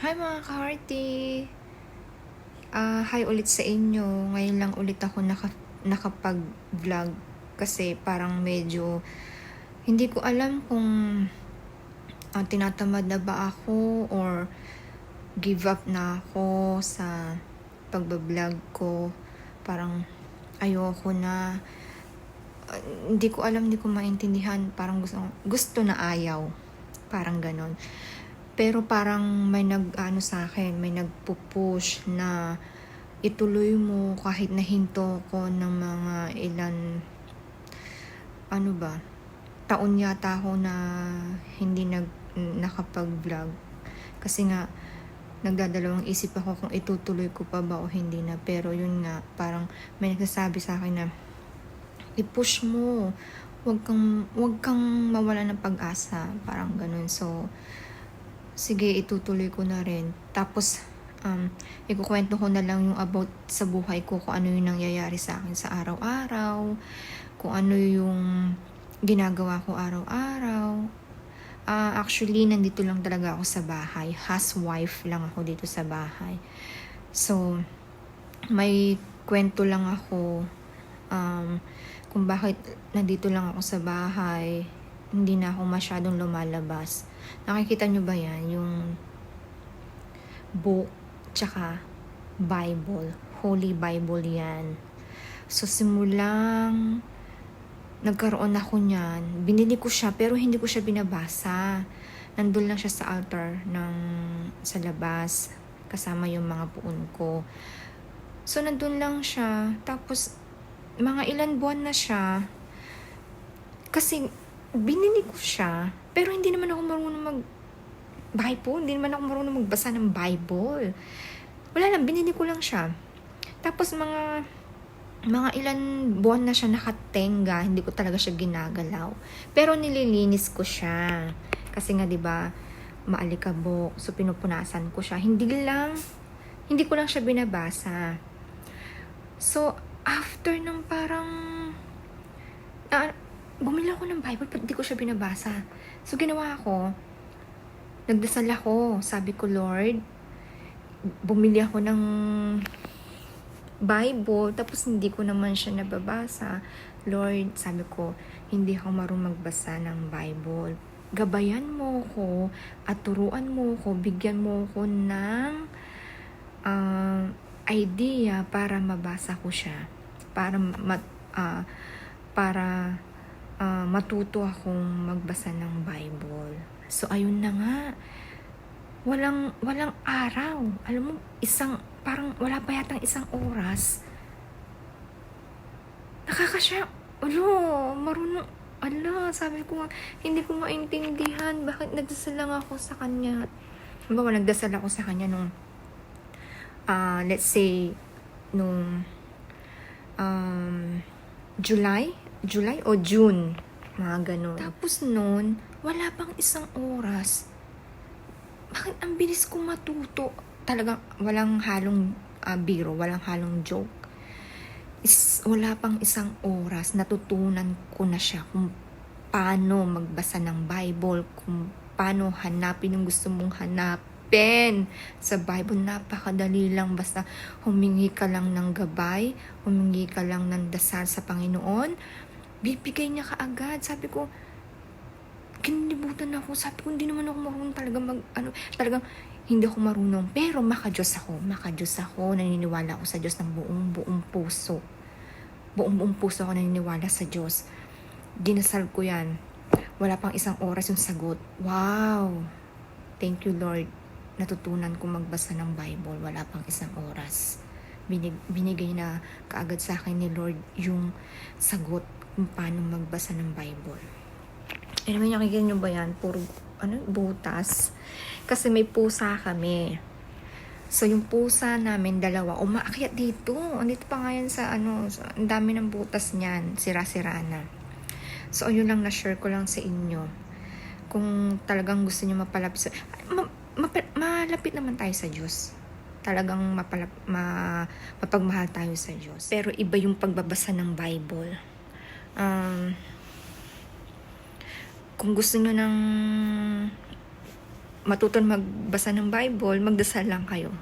Hi mga ka-hearty! Ah, hi ulit sa inyo. Ngayon lang ulit ako naka, nakapag-vlog kasi parang medyo hindi ko alam kung ah, tinatamad na ba ako or give up na ako sa pagbablog ko. Parang ayoko na. Ah, hindi ko alam, hindi ko maintindihan. Parang gusto, gusto na ayaw. Parang ganon. Pero parang may nag ano sa akin, may nagpupush na ituloy mo kahit nahinto ko ng mga ilan ano ba taon yata ako na hindi nag nakapag-vlog. Kasi nga nagdadalawang isip ako kung itutuloy ko pa ba o hindi na. Pero yun nga parang may nagsasabi sa akin na i-push mo. Wag kang wag kang mawala ng pag-asa. Parang ganun. So sige, itutuloy ko na rin. Tapos, um, ikukwento ko na lang yung about sa buhay ko, kung ano yung nangyayari sa akin sa araw-araw, kung ano yung ginagawa ko araw-araw. Ah, actually, nandito lang talaga ako sa bahay. Housewife lang ako dito sa bahay. So, may kwento lang ako um, kung bakit nandito lang ako sa bahay hindi na ako masyadong lumalabas. Nakikita nyo ba yan? Yung book, tsaka Bible. Holy Bible yan. So, simulang nagkaroon ako niyan, binili ko siya pero hindi ko siya binabasa. Nandun lang siya sa altar ng sa labas kasama yung mga puon ko. So, nandun lang siya. Tapos, mga ilan buwan na siya. Kasi, binili ko siya, pero hindi naman ako marunong mag Bible, hindi naman ako marunong magbasa ng Bible. Wala lang, binili ko lang siya. Tapos mga mga ilan buwan na siya nakatenga, hindi ko talaga siya ginagalaw. Pero nililinis ko siya. Kasi nga 'di ba, maalikabok, so pinupunasan ko siya. Hindi lang hindi ko lang siya binabasa. So, after ng parang ah, bumili ako ng Bible, pero di ko siya binabasa. So, ginawa ko, nagdasal ako. Sabi ko, Lord, bumili ako ng Bible, tapos hindi ko naman siya nababasa. Lord, sabi ko, hindi ako marunong magbasa ng Bible. Gabayan mo ko at turuan mo ko, bigyan mo ko ng uh, idea para mabasa ko siya. Para mat, uh, para uh, matuto akong magbasa ng Bible. So, ayun na nga. Walang, walang araw. Alam mo, isang, parang wala pa yatang isang oras. Nakakasya. Ano, marunong, ala, sabi ko nga, hindi ko maintindihan bakit nagdasal lang ako sa kanya. Diba, nagdasal ako sa kanya nung, uh, let's say, nung, um, July, July o June, mga ganun. Tapos noon, wala pang isang oras. Bakit ang bilis ko matuto? Talagang walang halong uh, biro, walang halong joke. Is, wala pang isang oras, natutunan ko na siya kung paano magbasa ng Bible, kung paano hanapin yung gusto mong hanapin. Sa Bible, napakadali lang. Basta humingi ka lang ng gabay, humingi ka lang ng dasal sa Panginoon, bibigay niya kaagad. Sabi ko, kinilibutan ako. Sabi ko, hindi naman ako marunong talaga mag, ano, talagang hindi ako marunong. Pero makajos ako. Makajos ako. Naniniwala ako sa Diyos ng buong, buong puso. Buong, buong puso ako naniniwala sa Diyos. Dinasal ko yan. Wala pang isang oras yung sagot. Wow! Thank you, Lord. Natutunan ko magbasa ng Bible. Wala pang isang oras. Binig, binigay na kaagad sa akin ni Lord yung sagot kung paano magbasa ng Bible. Naman nakikita nyo ba yan? Puro ano, butas. Kasi may pusa kami. So, yung pusa namin, dalawa, umaakyat dito. Andito pa nga yan sa, ano, so, ang dami ng butas niyan. Sira-sira na. So, ayun lang na-share ko lang sa inyo. Kung talagang gusto niyo mapalapit sa... Ma, ma, malapit naman tayo sa Diyos. Talagang mapalap, ma, mapagmahal tayo sa Diyos. Pero iba yung pagbabasa ng Bible um, kung gusto nyo ng matutong magbasa ng Bible, magdasal lang kayo.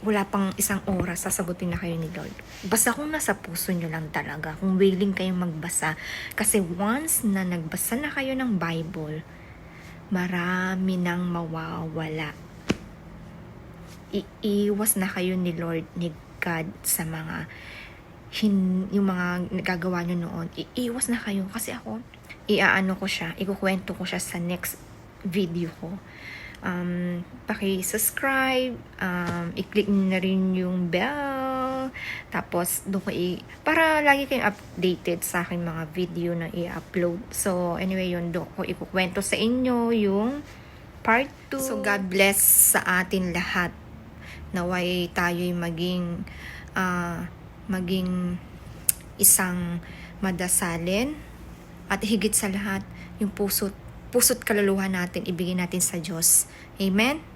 Wala pang isang oras, sasagutin na kayo ni Lord. Basta kung nasa puso nyo lang talaga, kung willing kayong magbasa. Kasi once na nagbasa na kayo ng Bible, marami nang mawawala. Iiwas na kayo ni Lord, ni God sa mga hin, yung mga nagagawa nyo noon. Iiwas na kayo kasi ako, iaano ko siya, ikukwento ko siya sa next video ko. Um, paki-subscribe, um, i-click na rin yung bell, tapos doon ko i- para lagi kayong updated sa aking mga video na i-upload. So, anyway, yun, doon ko ikukwento sa inyo yung part 2. So, God bless sa atin lahat. Naway tayo'y maging, ah, maging isang madasalin at higit sa lahat, yung puso't puso't kaluluwa natin, ibigay natin sa Diyos. Amen?